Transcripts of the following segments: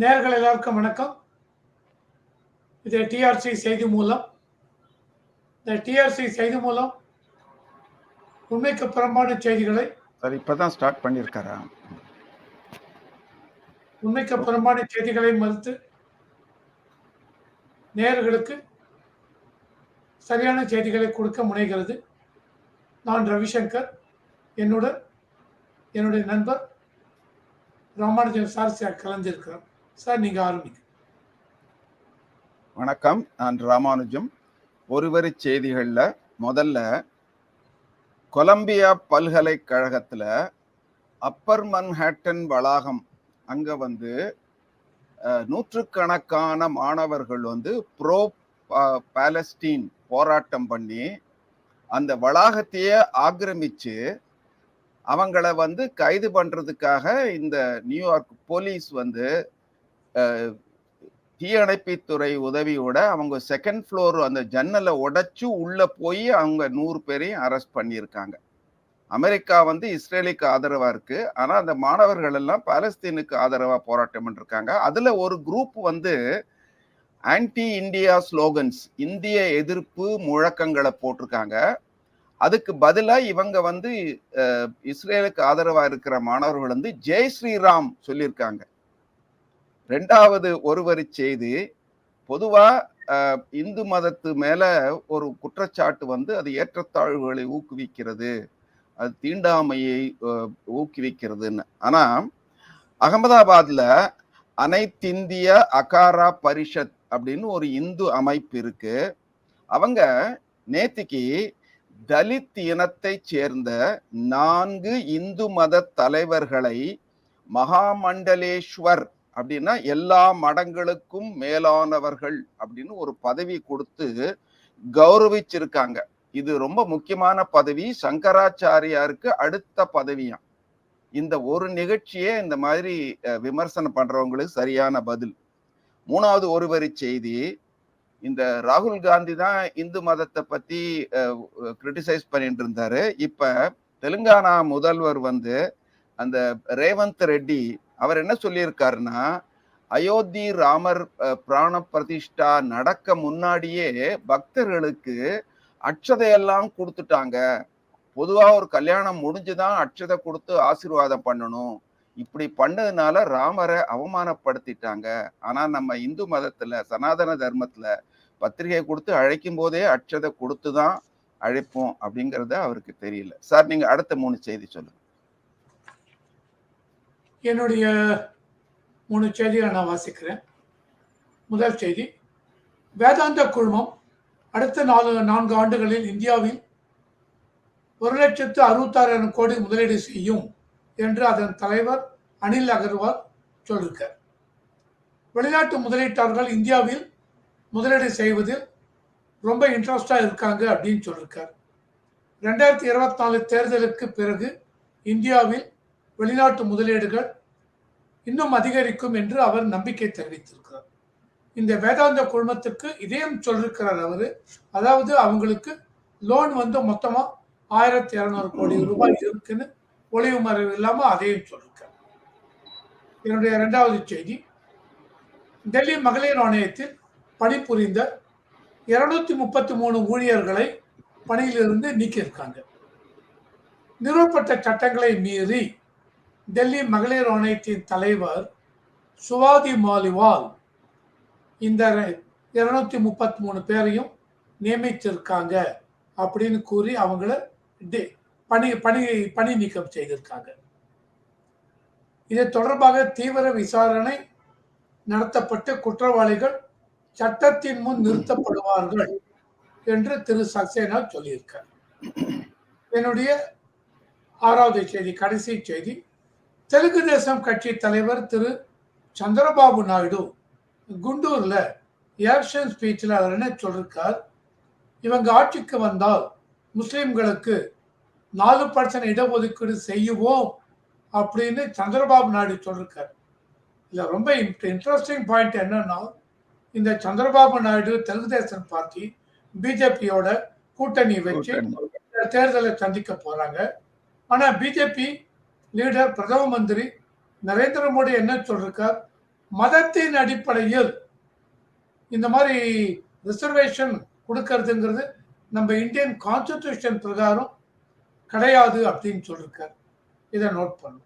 நேர்கள் எல்லாருக்கும் வணக்கம். இது டிஆர்சி செய்தி மூலம். இந்த டிஆர்சி செய்தி மூலம் உண்மைக்கு புறம்பான செய்திகளை சார் இப்பதான் ஸ்டார்ட் பண்ணியிருக்காரா உண்மைக்கு புறம்பான செய்திகளை மறுத்து நேயர்களுக்கு சரியான செய்திகளை கொடுக்க முனைகிறது. நான் ரவிசங்கர். என்னுடன் என்னுடைய நண்பர் ராமானுஜன் சார் கலந்திருக்கிறார். சார் நீங்க ஆரம்பிங்க. வணக்கம். நான் ராமானுஜம். ஒருவரி செய்திகளில் முதல்ல கொலம்பியா பல்கலைக்கழகத்தில் அப்பர் மன்ஹாட்டன் வளாகம் அங்கே வந்து நூற்றுக்கணக்கான மாணவர்கள் வந்து ப்ரோ பாலஸ்டீன் போராட்டம் பண்ணி அந்த வளாகத்தையே ஆக்கிரமிச்சு அவங்கள வந்து கைது பண்ணுறதுக்காக இந்த நியூயார்க் போலீஸ் வந்து தீயணைப்புத்துறை உதவியோட அவங்க செகண்ட் ஃப்ளோர் அந்த ஜன்னலை உடைச்சு உள்ள போய் அவங்க நூறு பேரையும் அரெஸ்ட் பண்ணியிருக்காங்க. அமெரிக்கா வந்து இஸ்ரேலுக்கு ஆதரவா இருக்கு. ஆனா அந்த மாணவர்கள் எல்லாம் பாலஸ்தீனுக்கு ஆதரவா போராட்டம் பண்ணிருக்காங்க. அதுல ஒரு குரூப் வந்து ஆன்டி இந்தியா ஸ்லோகன்ஸ் இந்திய எதிர்ப்பு முழக்கங்களை போட்டிருக்காங்க. அதுக்கு பதிலாக இவங்க வந்து இஸ்ரேலுக்கு ஆதரவாக இருக்கிற மாணவர்கள் வந்து ஜெய் ஸ்ரீராம் சொல்லியிருக்காங்க. ரெண்டாவது ஒருவரி செய்தி பொதுவா இந்து மதத்து மேல ஒரு குற்றச்சாட்டு வந்து அது ஏற்றத்தாழ்வுகளை ஊக்குவிக்கிறது. அது தீண்டாமையை ஊக்குவிக்கிறதுன்னு. ஆனா அகமதாபாத்ல அனைத்திந்திய அகாரா பரிஷத் அப்படின்னு ஒரு இந்து அமைப்பு இருக்கு. அவங்க நேத்திக்கு தலித் இனத்தைச் சேர்ந்த நான்கு இந்து மத தலைவர்களை மகாமண்டலேஸ்வர் அப்படின்னா எல்லா மடங்களுக்கும் மேலானவர்கள் அப்படின்னு ஒரு பதவி கொடுத்து கௌரவிச்சிருக்காங்க. இது ரொம்ப முக்கியமான பதவி. சங்கராச்சாரியாருக்கு அடுத்த பதவியாம். இந்த ஒரு நிகழ்ச்சியே இந்த மாதிரி விமர்சனம் பண்றவங்களுக்கு சரியான பதில். மூணாவது ஒருவரி செய்தி. இந்த ராகுல் காந்தி தான் இந்து மதத்தை பத்தி கிரிட்டிசைஸ் பண்ணிட்டு இருந்தாரு. இப்ப தெலுங்கானா முதல்வர் வந்து அந்த ரேவந்த் ரெட்டி அவர் என்ன சொல்லியிருக்காருன்னா அயோத்தி ராமர் பிராண பிரதிஷ்டா நடக்க முன்னாடியே பக்தர்களுக்கு அட்சதையெல்லாம் கொடுத்துட்டாங்க. பொதுவாக ஒரு கல்யாணம் முடிஞ்சுதான் அட்சதை கொடுத்து ஆசீர்வாதம் பண்ணணும். இப்படி பண்ணதுனால ராமரை அவமானப்படுத்திட்டாங்க. ஆனா நம்ம இந்து மதத்துல சனாதன தர்மத்துல பத்திரிகை கொடுத்து அழைக்கும் போதே அட்சதை கொடுத்து தான் அழைப்போம் அப்படிங்கிறத அவருக்கு தெரியல. சார் நீங்க அடுத்த மூணு செய்தி சொல்லுங்க. என்னுடைய மூணு செய்திகளை நான் வாசிக்கிறேன். முதல் செய்தி வேதாந்த குழுமம் அடுத்த நாலு நான்கு ஆண்டுகளில் இந்தியாவில் ஒரு லட்சத்து அறுபத்தாறாயிரம் கோடி முதலீடு செய்யும் என்று அதன் தலைவர் அனில் அகர்வால் சொல்லியிருக்கார். வெளிநாட்டு முதலீட்டாளர்கள் இந்தியாவில் முதலீடு செய்வதில் ரொம்ப இன்ட்ரெஸ்டாக இருக்காங்க அப்படின்னு சொல்லியிருக்கார். ரெண்டாயிரத்தி இருபத்தி நாலு தேர்தலுக்கு பிறகு இந்தியாவில் வெளிநாட்டு முதலீடுகள் இன்னும் அதிகரிக்கும் என்று அவர் நம்பிக்கை தெரிவித்திருக்கிறார். இந்த வேதாந்த குழுமத்துக்கு இதையும் சொல்லிருக்கிறார் அவர். அதாவது அவங்களுக்கு லோன் வந்து மொத்தமா ஆயிரத்தி இரநூறு கோடி ரூபாய் இருக்குன்னு ஒளிவு மறைவு இல்லாம அதையும் சொல்லிருக்கார் என்னுடைய இரண்டாவது செய்தி. டெல்லி மகளிர் ஆணையத்தில் பணிபுரிந்த இருநூத்தி முப்பத்தி மூணு ஊழியர்களை பணியிலிருந்து நீக்கியிருக்காங்க. நிறுவப்பட்ட சட்டங்களை மீறி டெல்லி மகளிர் ஆணையத்தின் தலைவர் சுவாதி மாலிவால் இந்த இருநூத்தி முப்பத்தி மூணு பேரையும் நியமித்திருக்காங்க அப்படின்னு கூறி அவங்கள பணி பணி பணி நீக்கம் செய்திருக்காங்க. இது தொடர்பாக தீவிர விசாரணை நடத்தப்பட்டு குற்றவாளிகள் சட்டத்தின் முன் நிறுத்தப்படுவார்கள் என்று திரு சக்சேனா சொல்லியிருக்கார். என்னுடைய ஆறாவது செய்தி கடைசி செய்தி தெலுங்கு தேசம் கட்சி தலைவர் திரு சந்திரபாபு நாயுடு குண்டூர்ல எலெக்ஷன் ஸ்பீச்சில் அவர் என்ன சொல்லிருக்கார்? இவங்க ஆட்சிக்கு வந்தால் முஸ்லிம்களுக்கு நாலு பர்சன்ட் இடஒதுக்கீடு செய்யுவோம் அப்படின்னு சந்திரபாபு நாயுடு சொல்லிருக்கார். இதுல ரொம்ப இன்ட்ரெஸ்டிங் பாயிண்ட் என்னன்னா இந்த சந்திரபாபு நாயுடு தெலுங்கு தேசம் பார்ட்டி பிஜேபியோட கூட்டணி வச்சு. தேர்தலை சந்திக்க போறாங்க. ஆனா பிஜேபி லீடர் பிரதம மந்திரி நரேந்திர மோடி என்ன சொல்றார் மதத்தின் அடிப்படையில் இந்த மாதிரி ரிசர்வேஷன் கொடுக்கறதுங்கிறது நம்ம இந்தியன் கான்ஸ்டிடியூஷன் பிரகாரம் கிடையாது அப்படின்னு சொல்லியிருக்காரு இதை நோட் பண்ணும்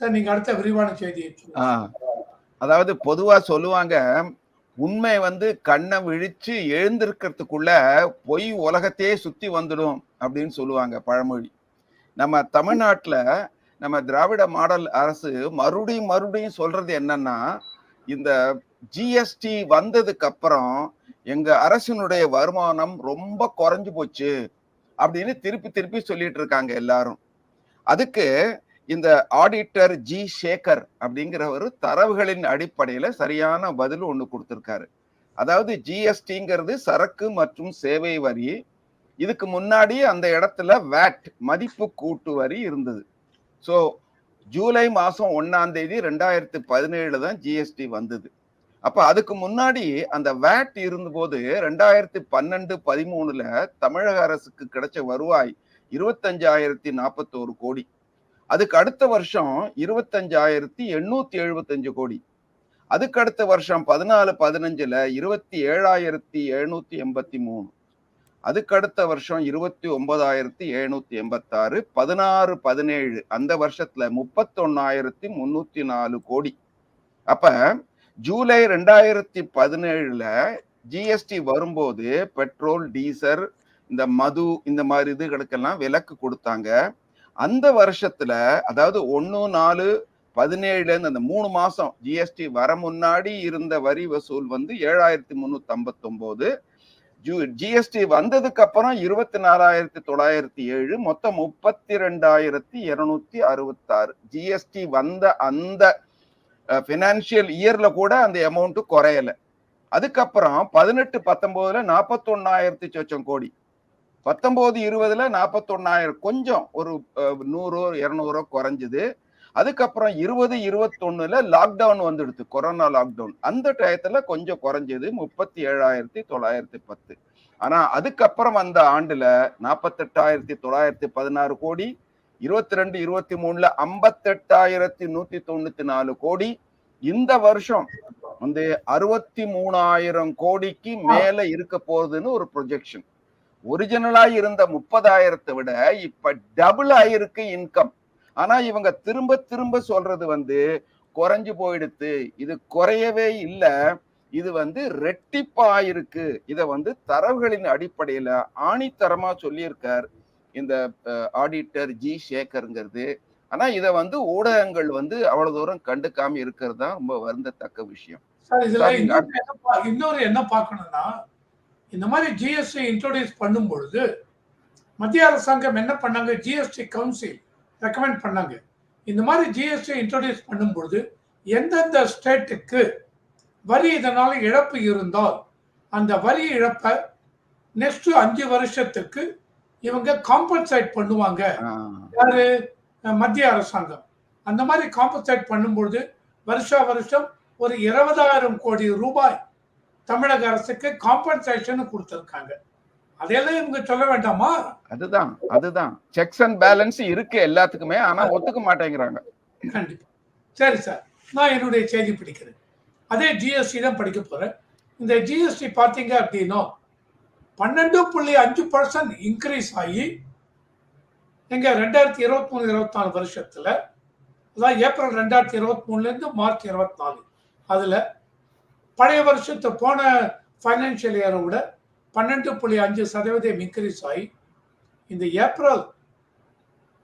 சார் நீங்க அடுத்த விரிவான செய்தியை சொல்லுங்க. அதாவது பொதுவா சொல்லுவாங்க உண்மை வந்து கண்ணை விழிச்சு எழுந்திருக்கிறதுக்குள்ள பொய் உலகத்தையே சுத்தி வந்துடும் அப்படின்னு சொல்லுவாங்க பழமொழி. நம்ம தமிழ்நாட்டில் நம்ம திராவிட மாடல் அரசு மறுபடியும் மறுபடியும் சொல்றது என்னன்னா இந்த ஜிஎஸ்டி வந்ததுக்கு அப்புறம் எங்க அரசினுடைய வருமானம் ரொம்ப குறைஞ்சு போச்சு அப்படின்னு திருப்பி திருப்பி சொல்லிட்டு இருக்காங்க எல்லாரும். அதுக்கு இந்த ஆடிட்டர் ஜி சேகர் அப்படிங்கிறவர் தரவுகளின் அடிப்படையில சரியான பதில் ஒன்று கொடுத்துருக்காரு. அதாவது ஜிஎஸ்டிங்கிறது சரக்கு மற்றும் சேவை வரி. இதுக்கு முன்னாடி அந்த இடத்துல வேட் மதிப்பு கூட்டு வரி இருந்தது. ஸோ ஜூலை மாதம் ஒன்றாம் தேதி ரெண்டாயிரத்தி பதினேழு தான் ஜிஎஸ்டி வந்தது. அப்போ அதுக்கு முன்னாடி அந்த வேட் இருந்தபோது ரெண்டாயிரத்தி பன்னெண்டு பதிமூணுல தமிழக அரசுக்கு கிடைச்ச வருவாய் இருபத்தஞ்சாயிரத்தி நாற்பத்தோரு கோடி. அதுக்கு அடுத்த வருஷம் இருபத்தஞ்சாயிரத்தி எண்ணூத்தி எழுபத்தஞ்சு கோடி. அதுக்கு அடுத்த வருஷம் பதினாலு பதினஞ்சுல இருபத்தி ஏழாயிரத்தி எழுநூத்தி எண்பத்தி மூணு. அதுக்கு அடுத்த வருஷம் இருபத்தி ஒன்பதாயிரத்தி எழுநூத்தி எண்பத்தாறு பதினாறு பதினேழு அந்த வருஷத்துல முப்பத்தொன்னாயிரத்தி முன்னூத்தி நாலு கோடி. அப்ப ஜூலை ரெண்டாயிரத்தி பதினேழுல ஜிஎஸ்டி வரும்போது பெட்ரோல் டீசல் இந்த மது இந்த மாதிரி இதுகளுக்கெல்லாம் விலக்கு கொடுத்தாங்க. அந்த வருஷத்துல அதாவது ஒன்னு நாலு பதினேழுல அந்த மூணு மாசம் ஜிஎஸ்டி வர முன்னாடி இருந்த வரி வசூல் வந்து ஏழாயிரத்தி முன்னூத்தி ஐம்பத்தி ஒன்பது ஜிஎஸ்டி வந்ததுக்கு அப்புறம் இருபத்தி நாலாயிரத்தி தொள்ளாயிரத்தி ஏழு மொத்தம் முப்பத்தி ரெண்டாயிரத்தி இருநூத்தி அறுபத்தாறு. ஜிஎஸ்டி வந்த அந்த பினான்சியல் இயர்ல கூட அந்த அமௌண்ட் குறையல. அதுக்கப்புறம் பதினெட்டு பத்தொன்பதுல நாற்பத்தொன்னாயிரத்தி சொச்சம் கோடி. பத்தொன்பது இருபதுல நாற்பத்தொன்னாயிரம் கொஞ்சம் ஒரு நூறு நூறோ இருநூறோ குறைஞ்சது. அதுக்கப்புறம் இருபது இருபத்தொன்னுல லாக்டவுன் வந்துடுது கொரோனா லாக்டவுன் அந்த டயத்துல கொஞ்சம் குறைஞ்சது முப்பத்தி ஏழாயிரத்தி தொள்ளாயிரத்தி பத்து. ஆனா அதுக்கப்புறம் அந்த ஆண்டுல நாற்பத்தெட்டாயிரத்தி தொள்ளாயிரத்தி பதினாறு கோடி இருபத்தி ரெண்டு இருபத்தி மூணுல ஐம்பத்தெட்டாயிரத்தி நூத்தி தொண்ணூத்தி நாலு கோடி. இந்த வருஷம் வந்து அறுபத்தி மூணாயிரம் கோடிக்கு மேல இருக்க போகுதுன்னு ஒரு ப்ரொஜெக்ஷன் ஒரிஜினலா இருந்த முப்பதாயிரத்தை விட இப்ப டபுள் ஆயிருக்கு இன்கம் ஆனா இவங்க திரும்ப திரும்ப சொல்றது வந்து குறைஞ்சு போயிடுத்து. இது குறையவே இல்லை. இது வந்து ரெட்டிப்பா இருக்கு இத வந்து தரவுகளின் அடிப்படையில ஆணித்தரமா சொல்லியிருக்கார் இந்த ஆடிட்டர் ஜி சேகருங்கிறது. ஆனா இத வந்து ஊடகங்கள் வந்து அவ்வளவு தூரம் கண்டுக்காம இருக்கிறது தான் ரொம்ப வருந்தத்தக்க விஷயம். இன்னொரு என்ன பார்க்கணும்னா இந்த மாதிரி ஜிஎஸ்டி இன்ட்ரோடியூஸ் பண்ணும் பொழுது மத்திய அரசாங்கம் என்ன பண்ணாங்க? ஜிஎஸ்டி கவுன்சில் ரெக்கமெண்ட் பண்ணாங்க. இந்த மாதிரி ஜிஎஸ்டி இன்ட்ரோடியூஸ் பண்ணும் பொழுது எந்தெந்த ஸ்டேட்டுக்கு வரி இதனால இழப்பு இருந்தால் அந்த வரி இழப்பை நெக்ஸ்ட் அஞ்சு வருஷத்துக்கு இவங்க காம்பன்சேட் பண்ணுவாங்க. யாரு? மத்திய அரசாங்கம். அந்த மாதிரி காம்பன்சேட் பண்ணும்பொழுது வருஷா வருஷம் ஒரு இருபதாயிரம் கோடி ரூபாய் தமிழக அரசுக்கு காம்பன்சேஷன் கொடுத்திருக்காங்க. அதையெல்லாம் இவங்க சொல்ல வேண்டாமா? அதுதான் அதுதான். செக்ஸ் அண்ட் பேலன்ஸ் இருக்கு எல்லாத்துக்குமே ஆனா ஒத்துக்க மாட்டேங்கிறாங்க. கண்டிப்பா. சரி சார். நான் என்னுடைய செய்தி படிக்கிறேன். அதே ஜிஎஸ்டி தான் படிக்க போறேன். இந்த ஜிஎஸ்டி பார்த்தீங்க அப்படின்னா பன்னெண்டு புள்ளி அஞ்சு பர்சன்ட் இன்க்ரீஸ் ஆகி எங்க ரெண்டாயிரத்தி இருபத்தி மூணு இருபத்தி நாலு வருஷத்துல அதான் ஏப்ரல் ரெண்டாயிரத்தி இருபத்தி மூணுல இருந்து மார்ச் இருபத்தி நாலு. அதுல பழைய வருஷத்து போன ஃபைனான்சியல் இயரை விட பன்னெண்டு புள்ளி அஞ்சு சதவீதம் இன்க்ரீஸ் ஆகி இந்த ஏப்ரல்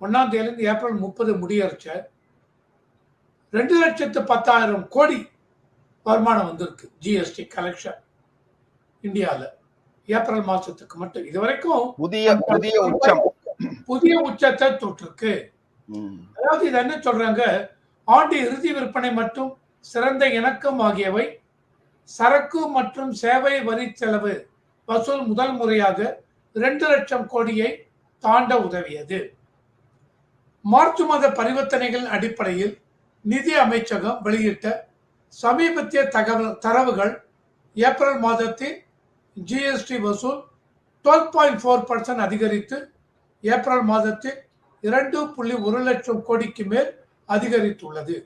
ஒன்னாம் தேதியிலிருந்து ஏப்ரல் முப்பது முடியறச்ச ரெண்டு லட்சத்து பத்தாயிரம் கோடி வருமானம் வந்திருக்கு ஜிஎஸ்டி கலெக்ஷன் இந்தியாவில் ஏப்ரல் மாசத்துக்கு மட்டும். இது வரைக்கும் புதிய புதிய உச்சம். புதிய உச்சத்தை ம். அதாவது இது என்ன சொல்றாங்க? ஆண்டு இறுதி விற்பனை மற்றும் சிறந்த இணக்கம் ஆகியவை சரக்கு மற்றும் சேவை வரி செலவு வசூல் முதல் முறையாக இரண்டு லட்சம் கோடியை தாண்ட உதவியது. மார்ச் மாத பரிவர்த்தனைகள் அடிப்படையில் நிதி அமைச்சகம் வெளியிட்ட சமீபத்திய தகவல் தரவுகள் ஏப்ரல் மாதத்தில் ஜிஎஸ்டி வசூல் டுவெல் பாயிண்ட் ஃபோர் பர்சன்ட் அதிகரித்து ஏப்ரல் மாதத்தில் இரண்டு புள்ளி ஒரு லட்சம் கோடிக்கு மேல் அதிகரித்துள்ளது.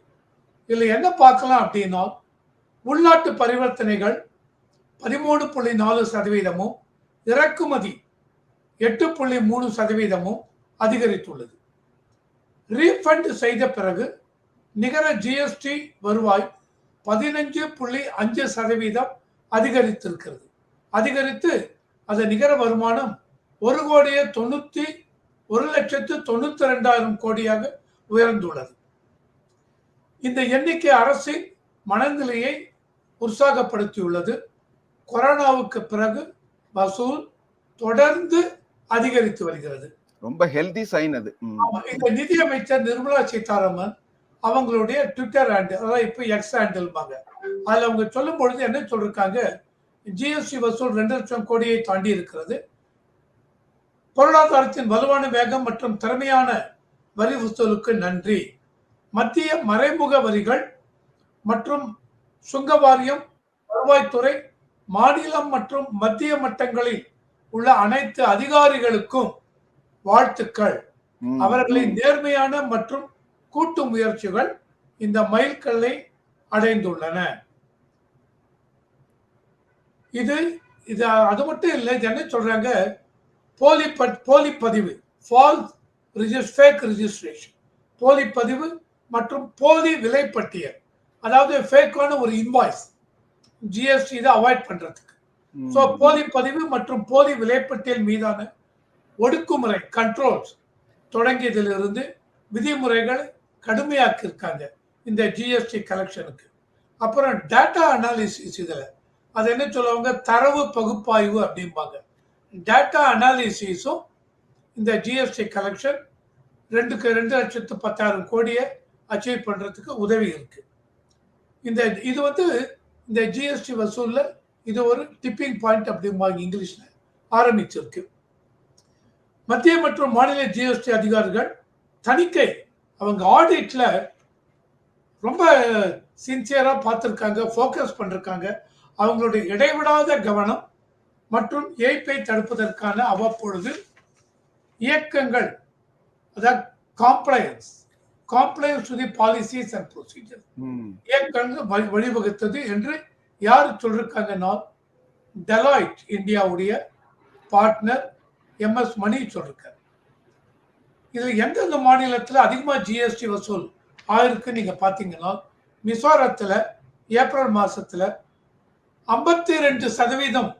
இதில் என்ன பார்க்கலாம் அப்படின்னா உள்நாட்டு பரிவர்த்தனைகள் பதிமூணு புள்ளி நாலு சதவீதமும் இறக்குமதி எட்டு புள்ளி மூணு சதவீதமும் அதிகரித்துள்ளது. ரீஃபண்ட் செய்த பிறகு நிகர ஜிஎஸ்டி வருவாய் பதினஞ்சு புள்ளி அஞ்சு சதவீதம் அதிகரித்திருக்கிறது. அதிகரித்து அது நிகர வருமானம் ஒரு கோடியே தொண்ணூற்றி ஒரு லட்சத்து தொண்ணூத்தி ரெண்டாயிரம் கோடியாக உயர்ந்துள்ளது. இந்த எண்ணிக்கை அரசின் மனநிலையை உற்சாகப்படுத்தியுள்ளது. கொரோனாவுக்கு பிறகு வசூல் தொடர்ந்து அதிகரித்து வருகிறது. ரொம்ப ஹெல்தி சைன் அது. இந்த நிதியமைச்சர் நிர்மலா சீதாராமன் அவங்களுடைய ட்விட்டர் ஹேண்டில் அதாவது இப்போ எக்ஸ் ஹேண்டில்பாங்க அதுல அவங்க சொல்லும் பொழுது என்ன சொல்லிருக்காங்க? ஜிஎஸ்டி வசூல் ரெண்டு லட்சம் கோடியை தாண்டி இருக்கிறது. பொருளாதாரத்தின் வலுவான வேகம் மற்றும் திறமையான வரி வசூலுக்கு நன்றி. மத்திய மறைமுக வரிகள் மற்றும் சுங்க வாரியம் வருவாய்த்துறை மாநிலம் மற்றும் மத்திய மட்டங்களில் உள்ள அனைத்து அதிகாரிகளுக்கும் வாழ்த்துக்கள். அவர்களின் நேர்மையான மற்றும் கூட்டு முயற்சிகள் இந்த மைல்கல்லை அடைந்துள்ளன. இது இது அது மட்டும் இல்லை என்ன சொல்றாங்க? போலி ப- போலி பதிவு ஃபால்ஸ் ஃபேக் ரிஜிஸ்ட்ரேஷன் போலி பதிவு மற்றும் போலி விலைப்பட்டியல். அதாவது ஃபேக்கான ஒரு இன்வாய்ஸ் ஜிஎஸ்டி இதை அவாய்ட் பண்றதுக்கு. ஸோ போலி பதிவு மற்றும் போலி விலைப்பட்டியல் மீதான ஒடுக்குமுறை கண்ட்ரோல்ஸ் தொடங்கியதிலிருந்து விதிமுறைகளை கடுமையாக்கியிருக்காங்க இந்த ஜிஎஸ்டி கலெக்ஷனுக்கு அப்புறம் டேட்டா அனாலிசிஸ் இதில். அது என்ன சொல்லுவாங்க? தரவு பகுப்பாய்வு அப்படிம்பாங்க. டேட்டா அனாலிசிஸும் இந்த ஜிஎஸ்டி கலெக்ஷன் ரெண்டுக்கு ரெண்டு லட்சத்து பத்தாயிரம் கோடியை அச்சீவ் பண்ணுறதுக்கு உதவி இருக்கு. இந்த இது வந்து இந்த ஜிஎஸ்டி வசூலில் இது ஒரு டிப்பிங் பாயிண்ட் அப்படிம்பாங்க இங்கிலீஷில் ஆரம்பிச்சிருக்கு. மத்திய மற்றும் மாநில ஜிஎஸ்டி அதிகாரிகள் தணிக்கை அவங்க ஆடிட்டில் ரொம்ப சின்சியராக பார்த்துருக்காங்க ஃபோக்கஸ் பண்ணிருக்காங்க. அவங்களுடைய இடைவிடாத கவனம் மற்றும் ஏய்ப்பை தடுப்பதற்கான அவ்வப்பொழுது இயக்கங்கள் அதாவது compliance compliance to the policies and procedure வழி- வழிவகுத்தது என்று யார் சொல்லிருக்காங்கன்னா டெலாய்ட் இந்தியாவுடைய பார்ட்னர் எம்எஸ் மணி சொல்லிருக்காரு. இதுல எந்தெந்த மாநிலத்துல அதிகமா ஜிஎஸ்டி வசூல் ஆயிருக்கு நீங்க பாத்தீங்கன்னா மிசோரத்துல ஏப்ரல் மாசத்துல ஐம்பத்தி ரெண்டு சதவீதம்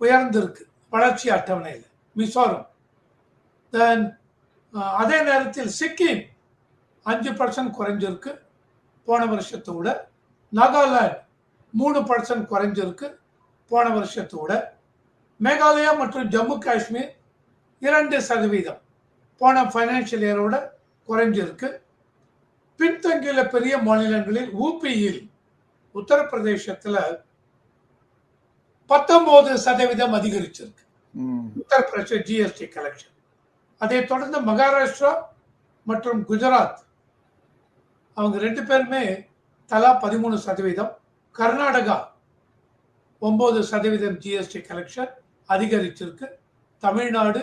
உயர்ந்திருக்கு வளர்ச்சி அட்டவணையில் மிசோரம். தென் அதே நேரத்தில் சிக்கிம் அஞ்சு பர்சன்ட் குறைஞ்சிருக்கு. போன வருஷத்தை விட நாகாலாந்து மூணு பர்சன்ட் குறைஞ்சிருக்கு. போன வருஷத்தை விட மேகாலயா மற்றும் ஜம்மு காஷ்மீர் இரண்டு சதவீதம். போன ஃபைனான்சியல் இயரோட குறைஞ்சிருக்கு. பின்தங்கியுள்ள பெரிய மாநிலங்களில் ஊபியில் உத்தரப்பிரதேசத்துல பத்தொன்பது சதவீதம் அதிகரிச்சிருக்கு. உத்தரப்பிரதேச ஜிஎஸ்டி கலெக்ஷன் அதை தொடர்ந்து மகாராஷ்டிரா மற்றும் குஜராத் அவங்க ரெண்டு பேருமே தலா பதிமூணு சதவீதம் கர்நாடகா ஒன்பது சதவீதம் ஜிஎஸ்டி கலெக்ஷன் அதிகரிச்சிருக்கு தமிழ்நாடு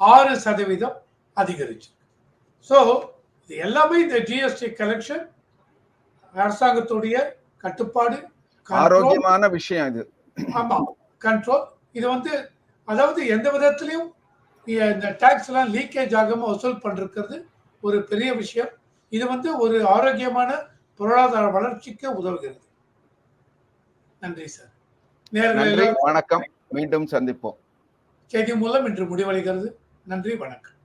ஆறு சதவீதம் அதிகரிச்சிருக்கு. ஸோ இது எல்லாமே இந்த ஜிஎஸ்டி கலெக்ஷன் அரசாங்கத்துடைய கட்டுப்பாடு ஆரோக்கியமான விஷயம் இது. ஆமா கண்ட்ரோல் இது வந்து அதாவது எந்த விதத்திலையும் இந்த டாக்ஸ் எல்லாம் லீக்கேஜ் ஆகாம வசூல் பண்றது ஒரு பெரிய விஷயம். இது வந்து ஒரு ஆரோக்கியமான பொருளாதார வளர்ச்சிக்கு உதவுகிறது. நன்றி சார் நேர்களை வணக்கம். மீண்டும் சந்திப்போம். செய்தி மூலம் இன்று முடிவடைகிறது. நன்றி வணக்கம்.